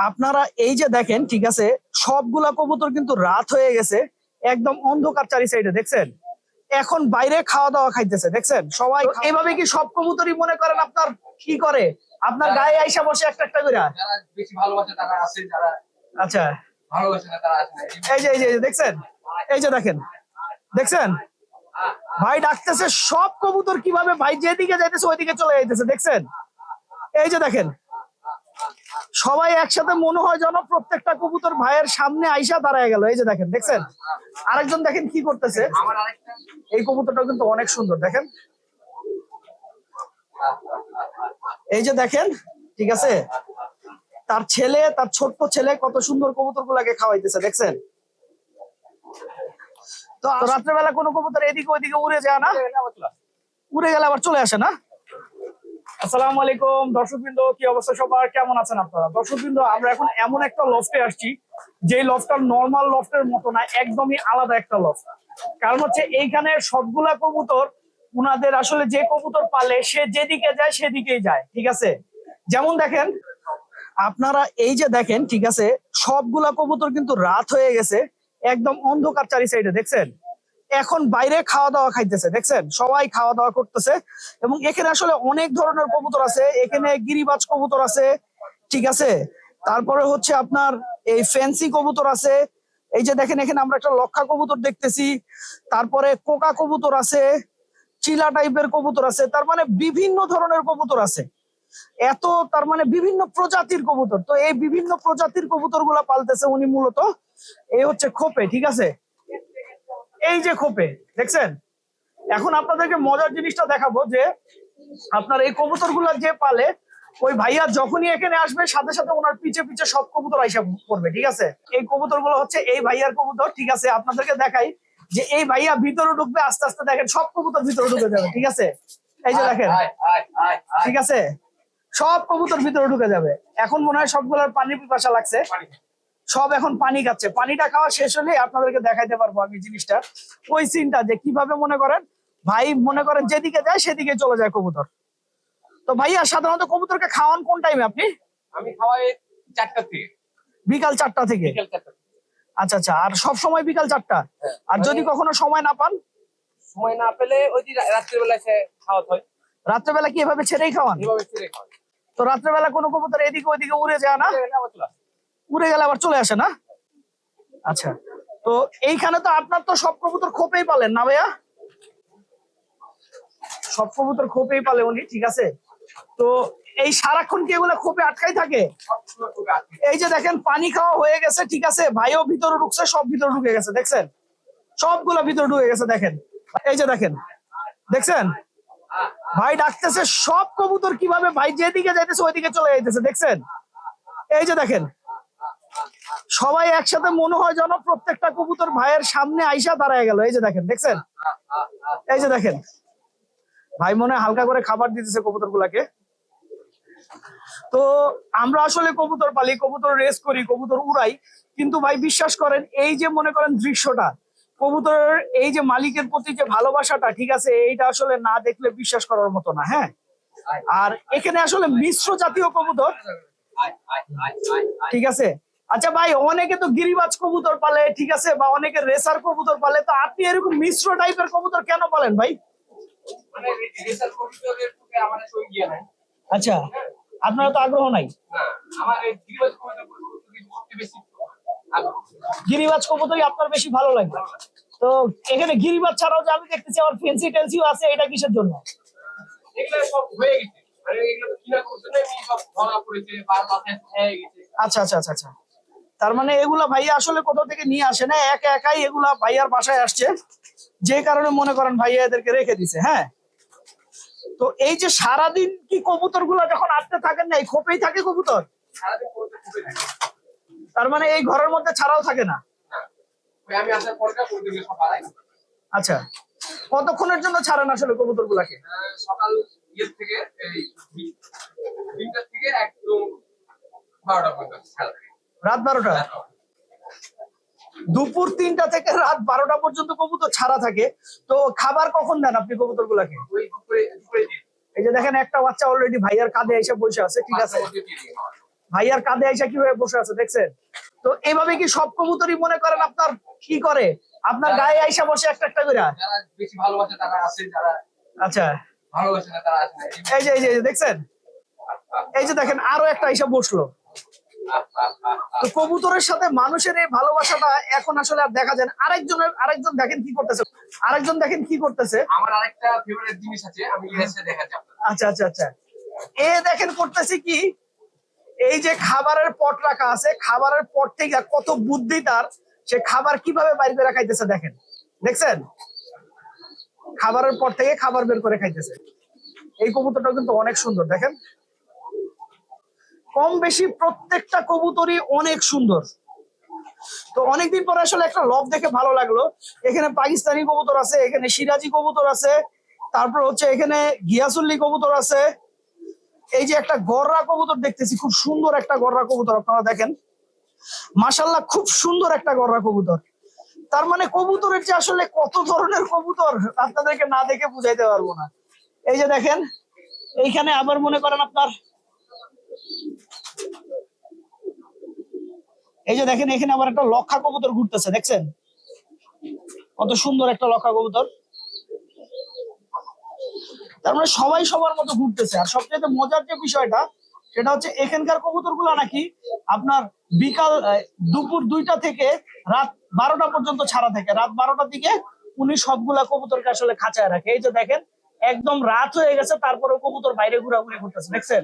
আপনারা এই যে দেখেন ঠিক আছে সবগুলা কবুতর কিন্তু রাত হয়ে গেছে একদম অন্ধকার চারি সাইডে দেখছেন? এখন বাইরে খাওয়া দাওয়া খাইতেছে দেখছেন? সবাই এভাবে কি সব কবুতরই মনে করেন আপনার কি করে? আপনার গায়ে আইসা বসে একটা একটা করে বেশি ভালোবাসে তারা আসে যারা আচ্ছা। ভালোবাসে না তারা যে এই যে এই যে দেখছেন? এই যে দেখেন। দেখছেন? ভাই ডাকতেছে সব কবুতর কীভাবে ভাই যেদিকে যাইতেছে ওইদিকে চলে যাইতেছে দেখছেন? এই যে দেখেন সবাই একসাথে মনে হয় যেন প্রত্যেকটা কবুতর ভাইয়ের সামনে আইসা দাঁড়ায় গেল। এই যে দেখেন দেখছেন? আরেকজন দেখেন কি করতেছে? এই কবুতরটা কিন্তু অনেক সুন্দর দেখেন? এই যে দেখেন ঠিক আছে? তার ছেলে তার ছোট্ট ছেলে কত সুন্দর কবুতর গুলাকে খাওয়াইতেছে দেখছেন? তো রাত্রেবেলা কোনো কবুতর এদিকে ওইদিকে উড়ে যায় না? উড়ে গেলে আবার চলে আসে না? আসসালামু আলাইকুম, দর্শকবৃন্দ, কি অবস্থা সবার? কেমন আছেন আপনারা? দর্শকবৃন্দ, আমরা এখন এমন একটা লফটে আসছি যে লফটটা নর্মাল লফটের মতো না, একদমই আলাদা একটা লফট কারণ হচ্ছে এইখানে সবগুলা কবুতর, উনাদের আসলে যে কবুতর পালে, সে যেদিকে যায়, সেদিকেই যায়, ঠিক আছে? যেমন দেখেন, আপনারা এই যে দেখেন, ঠিক আছে, সবগুলা কবুতর কিন্তু রাত হয়ে গেছে, একদম অন্ধকার চারি সাইডে দেখছেন? এখন বাইরে খাওয়া দাওয়া খাইতেছে, দেখছেন? সবাই খাওয়া দাওয়া করতেছে এবং এখানে আসলে অনেক ধরনের কবুতর আছে। এখানে গিরিবাজ কবুতর আছে, ঠিক আছে? তারপরে হচ্ছে আপনার এই ফ্যান্সি কবুতর আছে। এই যে দেখেন, এখানে আমরা একটা লক্ষা কবুতর দেখতেছি। তারপরে কোকা কবুতর আছে, চিলা টাইপের কবুতর আছে। তার মানে বিভিন্ন ধরনের কবুতর আছে। এত, তার মানে বিভিন্ন প্রজাতির কবুতর। তো এই বিভিন্ন প্রজাতির কবুতরগুলা পালতেছে উনি মূলত। এই হচ্ছে খোপে, ঠিক আছে? এই যে খোপে দেখছেন? এখন আপনাদেরকে মজার জিনিসটা দেখাবো যে আপনার এই কবুতর যে পালে ওই ভাইয়া যখনই এখানে আসবে সাথে সাথে ওনার পিছে পিছে সব কবুতর আইসা করবে ঠিক আছে? এই কবুতরগুলো হচ্ছে এই ভাইয়ার কবুতর ঠিক আছে? আপনাদেরকে দেখাই যে এই ভাইয়া ভিতরে ঢুকবে আস্তে আস্তে দেখেন সব কবুতর ভিতরে ঢুকে যাবে ঠিক আছে? এই যে দেখেন। ঠিক আছে? সব কবুতর ভিতরে ঢুকে যাবে। এখন মনে হয় সবগুলোর পানি পিপাসা লাগছে। সব এখন পানি খাচ্ছে। পানিটা খাওয়া শেষ হলে আপনাদেরকে দেখাইতে পারব আমি জিনিসটা। ওই সিনটা যে কীভাবে মনে করেন ভাই মনে করেন যেদিকে যায় সেদিকে চলে যায় কবুতর। তো ভাইয়া সাধারণত কবুতরকে খাওয়ান কোন টাইমে আপনি? আমি খাওয়াই চারটা থেকে। বিকাল চারটা থেকে। আচ্ছা আচ্ছা আর সব সময় বিকাল চারটা? হ্যাঁ। আর যদি কখনো সময় না পান? সময় না পেলে ওই যে রাত্রিবেলা এসে খাওয়াতে হয়। রাত্রেবেলা কি এভাবে ছেড়েই খাওয়ান? এভাবে ছেড়ে খাওয়াই তো রাত্রেবেলা কোনো কবুতর এদিকে ওইদিকে উড়ে যায় না? উড়ে গেলে আবার চলে আসে না? আচ্ছা তো এইখানে তো আপনার তো সব কবুতর খোপেই পালেন না ভাইয়া? সব কবুতর খোপেই পালে উনি, ঠিক আছে? তো এই সারাক্ষণ কি এগুলো খোপে আটকাই থাকে। এই যে দেখেন, পানি খাওয়া হয়ে গেছে, ঠিক আছে? ভাইও ভিতরে ঢুকছে, সব ভিতরে ঢুকে গেছে, দেখছেন? সবগুলো ভিতরে ঢুকে গেছে, দেখেন। এই যে দেখেন, দেখছেন? ভাই ডাকতেছে, সব কবুতর কীভাবে, ভাই যেদিকে যাইতেছে, ওইদিকে চলে যাইতেছে, দেখছেন? এই যে দেখেন সবাই একসাথে মনে হয় যেন প্রত্যেকটা কবুতর ভাইয়ের সামনে আইসা দাঁড়ায় গেল। এই যে দেখেন, দেখছেন? এই যে দেখেন। ভাই মনে হালকা করে খাবার দিতেছে কবুতর গুলাকে তো আমরা আসলে কবুতর পালি, কবুতর রেস করি, কবুতর উড়াই। কিন্তু ভাই বিশ্বাস করেন, এই যে মনে করেন দৃশ্যটা, কবুতরের এই যে মালিকের প্রতি যে ভালোবাসাটা, ঠিক আছে, এইটা আসলে না দেখলে বিশ্বাস করার মতো না হ্যাঁ? আর এখানে আসলে মিশ্র জাতীয় কবুতর। ঠিক আছে? আচ্ছা ভাই অনেকে তো গিরিবাজ কবুতর পালে ঠিক আছে বা অনেকে রেসার কবুতর পালে তো আপনি এরকম মিশ্র টাইপের কবুতর কেন পালেন ভাই? মানে নাই। আচ্ছা আপনারা তো আগ্রহ নাই? এই গিরিবাজ কবুতরই আপনার বেশি ভালো লাগে। তো এখানে গিরিবাজ ছাড়াও যে আমি দেখতেছি আমার ফেন্সি টেন্সিও আছে এটা কিসের জন্য? হয়ে হয়ে আচ্ছা আচ্ছা আচ্ছা আচ্ছা। তার মানে এগুলা ভাইয়া আসলে কোথাও থেকে নিয়ে আসে না? একা একাই এগুলা ভাইয়ার বাসায় আসছে। যে কারণে মনে করেন ভাইয়া এদেরকে রেখে দিছে হ্যাঁ? তো এই যে সারাদিন কি কবুতরগুলা যখন আটতে থাকেন না, এই খোপেই থাকে কবুতর? তার মানে এই ঘরের মধ্যে ছাড়াও থাকে না? আচ্ছা কতক্ষণের জন্য ছাড়েন আসলে কবুতর গুলাকে সকাল থেকে থেকে একদম বারোটা পর্যন্ত। রাত বারোটা। দুপুর তিনটা থেকে রাত বারোটা পর্যন্ত কবুতর ছাড়া থাকে। তো খাবার কখন দেন আপনি কবুতর গুলাকে এই যে দেখেন একটা বাচ্চা অলরেডি ভাইয়ার কাঁধে এসে বসে আছে ঠিক আছে। ভাইয়ার কাঁধে আইসা কীভাবে বসে আছে দেখছেন? তো এইভাবে কি সব কবুতরই মনে করেন আপনার কি করে? আপনার গায়ে আইসা বসে একটা একটা করে? যারা বেশি ভালোবাসে তারা আসে যারা আচ্ছা। ভালোবাসে না তারা আসে এই এই যে এই যে দেখছেন? এই যে দেখেন আরও একটা আইসা বসল। তো কবুতরের সাথে মানুষের এই ভালোবাসাটা এখন আসলে আর দেখা যায় না। আরেকজনের আরেকজন দেখেন কি করতেছে। আরেকজন দেখেন কি করতেছে। আমার আরেকটা ফেভারিট জিনিস আছে আমি ইংরেজিতে দেখাচ্ছি আচ্ছা আচ্ছা আচ্ছা। এ দেখেন করতেছে কি? এই যে খাবারের পট রাখা আছে খাবারের পট থেকে কত বুদ্ধি তার সে খাবার কীভাবে বাইর করে খাইতেছে দেখেন। দেখছেন? খাবারের পর থেকে খাবার বের করে খাইতেছে। এই কবুতরটা কিন্তু অনেক সুন্দর দেখেন? কম বেশি প্রত্যেকটা কবুতরই অনেক সুন্দর। তো অনেকদিন পরে আসলে একটা লব দেখে ভালো লাগল। এখানে পাকিস্তানি কবুতর আছে, এখানে সিরাজি কবুতর আছে, তারপর হচ্ছে এখানে গিয়াসুল্লি কবুতর আছে। এই যে একটা গররা কবুতর দেখতেছি, খুব সুন্দর একটা গররা কবুতর আপনারা দেখেন। মাশাল্লাহ খুব সুন্দর একটা গররা কবুতর। তার মানে কবুতরের যে আসলে কত ধরনের কবুতর, আপনাদেরকে না দেখে বুঝাইতে পারব না। এই যে দেখেন, এইখানে আবার মনে করেন আপনার এই যে দেখেন, এখানে আবার একটা লক্ষা কবুতর ঘুরতেছে, দেখছেন? কত সুন্দর একটা লক্ষা কবুতর। তার মানে সবাই সবার মতো ঘুরতেছে। আর সবচেয়ে মজার যে বিষয়টা, সেটা হচ্ছে এখানকার কবুতরগুলা নাকি আপনার বিকাল দুপুর দুইটা থেকে রাত বারোটা পর্যন্ত ছাড়া থাকে। রাত বারোটার দিকে উনি সবগুলা কবুতরকে আসলে খাঁচায় রাখে। এই যে দেখেন, একদম রাত হয়ে গেছে তারপরে কবুতর বাইরে ঘোরাঘুরি করতেছে, দেখছেন?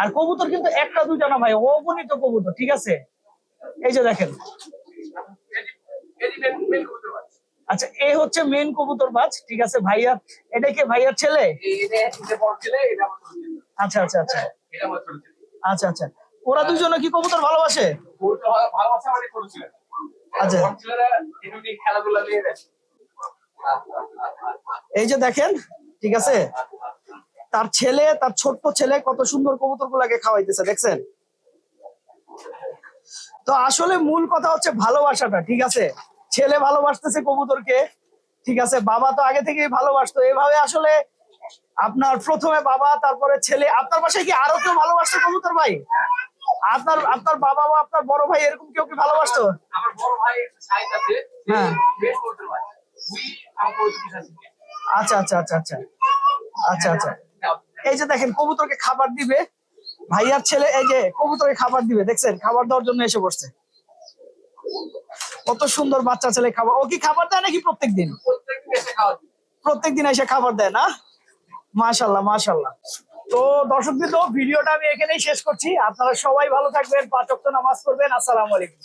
আর কবুতর কিন্তু একটা, দুইটা না ভাই, অগণিত কবুতর, ঠিক আছে? এই যে দেখেন। আচ্ছা এ হচ্ছে মেন কবুতর বাজ ঠিক আছে? ভাইয়ার এটা কি ভাইয়ার ছেলে? এই আচ্ছা আচ্ছা আচ্ছা। আচ্ছা আচ্ছা। ওরা দুজনে কি কবুতর ভালোবাসে? আচ্ছা। এই যে দেখেন, ঠিক আছে? তার ছেলে তার ছোট্ট ছেলে কত সুন্দর কবুতর গুলাকে খাওয়াইতেছে দেখছেন? তো আসলে মূল কথা হচ্ছে ভালোবাসাটা ঠিক আছে? ছেলে ভালোবাসতেছে কবুতরকে ঠিক আছে? বাবা তো আগে থেকেই ভালোবাসতো। এভাবে আসলে আপনার প্রথমে বাবা তারপরে ছেলে। আপনার বাসায় কি আরও কেউ ভালোবাসতো কবুতর ভাই? আপনার আপনার বাবা বা আপনার বড় ভাই এরকম কেউ কি ভালোবাসতো? আমার বড় ভাই সাইজ আছে হ্যাঁ। আচ্ছা আচ্ছা আচ্ছা আচ্ছা। আচ্ছা আচ্ছা। এই যে দেখেন, কবুতরকে খাবার দিবে। ভাইয়ার ছেলে, এই যে কবুতরকে খাবার দিবে, দেখছেন? খাবার দেওয়ার জন্য এসে বসছে কত সুন্দর বাচ্চা ছেলে খাবার। ও কি খাবার দেয় নাকি প্রত্যেক দিন দিই প্রত্যেকদিন এসে খাবার দেয় না? মাশাল্লাহ মাশাল্লাহ। তো দর্শক ভিডিওটা আমি এখানেই শেষ করছি। আপনারা সবাই ভালো থাকবেন, পাঁচ নামাজ পড়বেন। আসসালামু আলাইকুম।